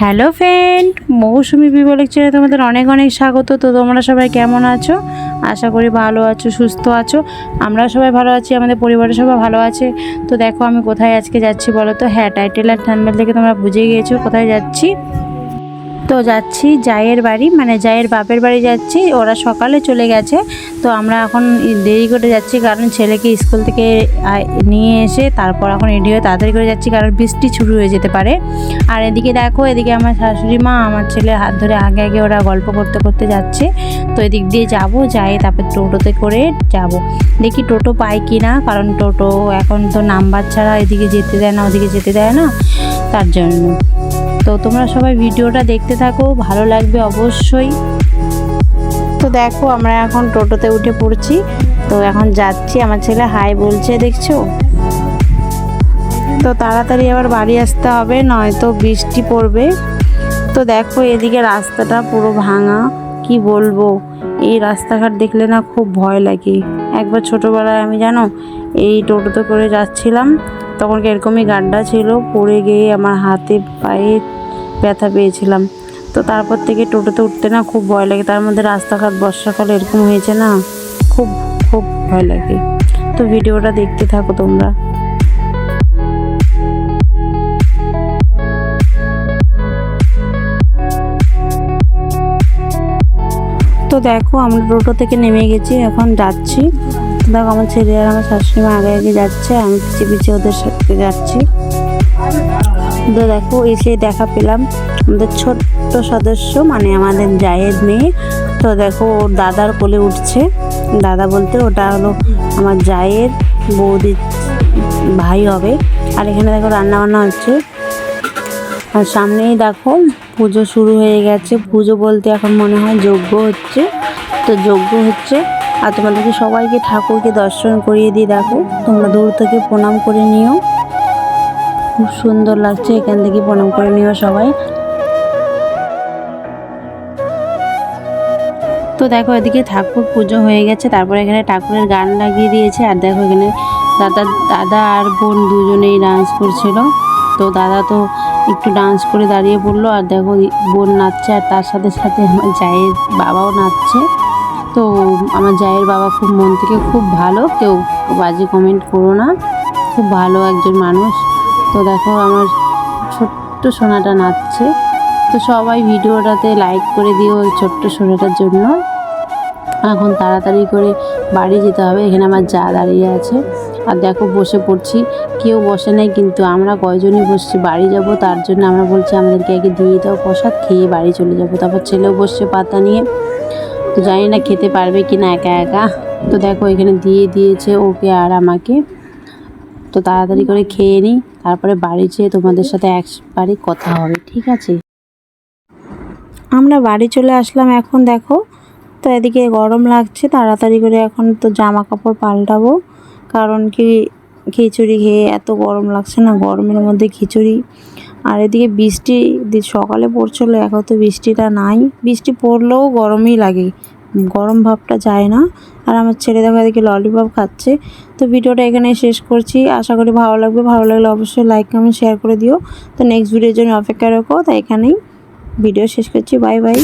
Hello friend, মৌসুমি বিবো লেকচারে তোমাদের অনেক অনেক স্বাগত। তো তোমরা সবাই কেমন আছো? আশা করি ভালো আছো, সুস্থ আছো। আমরা সবাই ভালো আছি, আমাদের পরিবারের সবাই ভালো আছে। তো দেখো আমি কোথায় আজকে যাচ্ছি বলো তো? হ্যাঁ টাইটেল আর থানবেল থেকে তোমরা বুঝে গিয়েছো কোথায় যাচ্ছি। তো যাচ্ছি জায়ের বাড়ি মানে জায়ের বাপের বাড়ি যাচ্ছি, ওরা সকালে চলে গেছে। তো আমরা এখন দেরি করে যাচ্ছি, কারণ ছেলেকে স্কুল থেকে নিয়ে এসে তারপর এখন রেডি হয়ে তাড়াতাড়ি করে যাচ্ছি, কারণ বৃষ্টি শুরু হয়ে যেতে পারে। আর এদিকে দেখো, এদিকে আমার শাশুড়ি মা, আমার ছেলে হাত ধরে আগে আগে ওরা গল্প করতে করতে যাচ্ছে। তো এদিক দিয়ে যাব, যাই তারপর টোটোতে করে যাব। দেখি টোটো পাই কি না কারণ টোটো এখন তো নাম্বার ছাড়া এদিকে যেতে দেয় না, ওদিকে যেতে দেয় না, তার জন্য। তো তোমরা সবাই ভিডিওটা দেখতে থাকো, ভালো লাগবে অবশ্যই। তো দেখো, আমরা এখন টোটোতে উঠে পড়ছি। তো এখন যাচ্ছি, আমার ছেলে হাই বলছে, দেখছ? তো তাড়াতাড়ি আবার বাড়ি আসতে হবে, নয়তো বৃষ্টি পড়বে। তো দেখো, এদিকে রাস্তাটা পুরো ভাঙা, কি বলব? এই রাস্তাঘাট দেখলে না খুব ভয় লাগে। একবার ছোটোবেলায় আমি জানো, এই টোটোতে করে যাচ্ছিলাম তখন এরকমই গাড্ডা ছিল, পড়ে গিয়ে আমার হাতে পায়ে ব্যথা পেয়েছিলাম। তো তারপর থেকে টোটোতে উঠতে না খুব ভয় লাগে, তার মধ্যে রাস্তাঘাট, বর্ষাকালে এরকম হয়েছে না, খুব খুব ভয় লাগে। তো ভিডিওটা দেখতে থাকো তোমরা। তো দেখো, আমরা টোটো থেকে নেমে গেছি, এখন যাচ্ছি। দেখো আমার ছেলে আর আমার শাশুড়ি মা আগে আগে যাচ্ছে, আমি পিছিয়ে পিছিয়ে ওদের সাথে যাচ্ছি। তো দেখো, এসে দেখা পেলাম আমাদের ছোট্ট সদস্য মানে আমাদের জায়েদ মেয়ে। তো দেখো, ওর দাদার কোলে উঠছে। দাদা বলতে ওটা হলো আমার জায়ের বৌদির ভাই হবে। আর এখানে দেখো রান্না বান্না হচ্ছে। আর সামনেই দেখো, পুজো শুরু হয়ে গেছে। পুজো বলতে এখন মনে হয় যজ্ঞ হচ্ছে। তো যজ্ঞ হচ্ছে। আর তোমাদেরকে সবাইকে ঠাকুরকে দর্শন করিয়ে দিই দেখো। তোমরা দূর থেকে প্রণাম করে নিও। খুব সুন্দর লাগছে এখান থেকে প্রণাম করে নিও সবাই। তো দেখো, এদিকে ঠাকুর পুজো হয়ে গেছে। তারপর এখানে ঠাকুরের গান লাগিয়ে দিয়েছে। আর দেখো, এখানে দাদা দাদা আর বোন দুজনেই ডান্স করছিল। তো দাদা তো একটু ডান্স করে দাঁড়িয়ে পড়ল। আর দেখো, বোন নাচছে। আর তার সাথে সাথে আমার বাবাও নাচছে। তো আমার জায়ের বাবা খুব মন থেকে খুব ভালো, কেউ বাজে কমেন্ট করো না। খুব ভালো একজন মানুষ। তো দেখো আমার ছোট্ট সোনাটা নাচছে। তো সবাই ভিডিওটাতে লাইক করে দিও ওই ছোট্ট সোনাটার জন্য। এখন তাড়াতাড়ি করে বাড়ি যেতে হবে, এখানে আমার যা দাঁড়িয়ে আছে। আর দেখো বসে পড়ছি, কেউ বসে নাই, কিন্তু আমরা কয়জনই বসছি, বাড়ি যাব, তার জন্য আমরা বলছি আমাদেরকে আগে দিয়ে দাও প্রসাদ, খেয়ে বাড়ি চলে যাব। তারপর ছেলেও বসছে পাতা নিয়ে। তো জানি না খেতে পারবে কি না একা একা। তো দেখো এখানে দিয়ে দিয়েছে ওকে আর আমাকে। তো তাড়াতাড়ি করে খেয়ে নিই। তারপরে বাড়ি যেয়ে তোমাদের সাথে একবারই কথা হবে, ঠিক আছে? আমরা বাড়ি চলে আসলাম এখন, দেখো। তো এদিকে গরম লাগছে, তাড়াতাড়ি করে এখন তো জামা কাপড় পাল্টাবো। কারণ কি খিচুড়ি খেয়ে এত গরম লাগছে না, গরমের মধ্যে খিচুড়ি আর এদিকে বৃষ্টি সকালে পড়ছিল, এখন তো বৃষ্টিটা নাই। বৃষ্টি পড়লেও গরমই লাগে। গরম ভাবটা যায় না। আর আমার ছেলে দেখো এদিকে ললিপপ খাচ্ছে। তো ভিডিওটা এখানে শেষ করছি। আশা করি ভালো লাগবে। ভালো লাগলে অবশ্যই লাইক কমেন্ট শেয়ার করে দিও। তো নেক্সট ভিডিওর জন্য অপেক্ষা রাখো। তাই এখানেই ভিডিও শেষ করছি। Bye bye